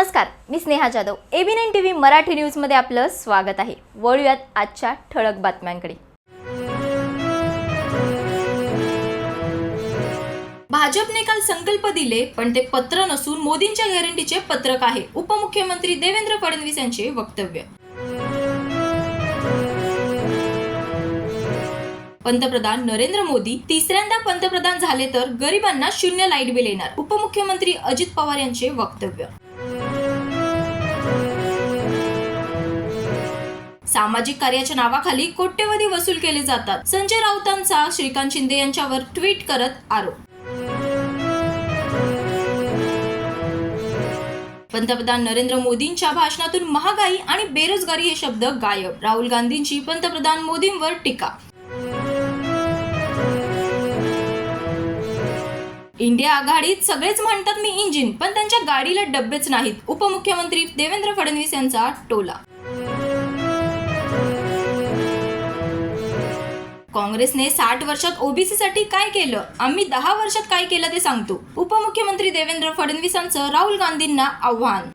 नमस्कार मी Sneha Jadhav. AB nine T V Marathi न्यूजमध्ये आपलं स्वागत आहे. वळूयात आजच्या ठळक बातम्यांकडे. भाजपने काल संकल्प दिले पण ते पत्र नसून मोदींच्या गॅरंटीचे पत्रक आहे उपमुख्यमंत्री देवेंद्र फडणवीस यांचे वक्तव्य. पंतप्रधान नरेंद्र मोदी तिसऱ्यांदा पंतप्रधान झाले तर गरिबांना शून्य लाइट बिल येणार उपमुख्यमंत्री अजित पवार यांचे वक्तव्य. सामाजिक कार्याच्या नावाखाली कोट्यवधी वसूल केले जातात. संजय राऊतांचा श्रीकांत शिंदे यांच्यावर ट्विट करत आरोप. पंतप्रधान नरेंद्र मोदींच्या भाषणातून महागाई आणि बेरोजगारी हे शब्द गायब. राहुल गांधींची पंतप्रधान मोदींवर टीका. इंडिया आघाडीत सगळेच म्हणतात मी इंजिन पण त्यांच्या गाडीला डब्बेच नाहीत उपमुख्यमंत्री देवेंद्र फडणवीस यांचा टोला. काँग्रेसने साठ वर्षात ओबीसी साठी काय केलं? आम्ही दहा वर्षात काय केलं ते सांगतो. उपमुख्यमंत्री देवेंद्र फडणवीसांचं राहुल गांधींना आव्हान.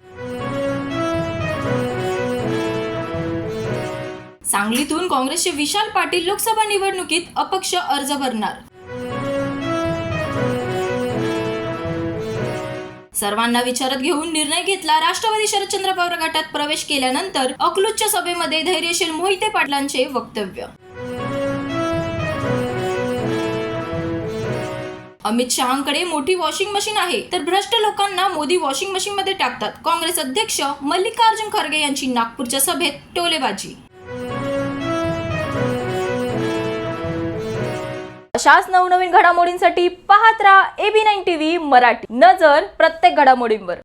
सांगलीतून काँग्रेसचे विशाल पाटील लोकसभा निवडणुकीत अपक्ष अर्ज भरणार. सर्वांना विचारत घेऊन निर्णय घेतला राष्ट्रवादी शरदचंद्र पवार गटात प्रवेश केल्यानंतर अकलूजच्या सभेमध्ये धैर्यशील मोहिते पाटलांचे वक्तव्य. अमित शहाकडे मोठी वॉशिंग मशीन आहे तर भ्रष्ट लोकांना मोदी वॉशिंग मशीन मध्ये टाकतात. काँग्रेस अध्यक्ष मल्लिकार्जुन खरगे यांची नागपूरच्या सभेत टोलेबाजी. अशाच नवनवीन घडामोडींसाठी पाहत राहा एबी नाईन टीव्ही मराठी. नजर प्रत्येक घडामोडींवर.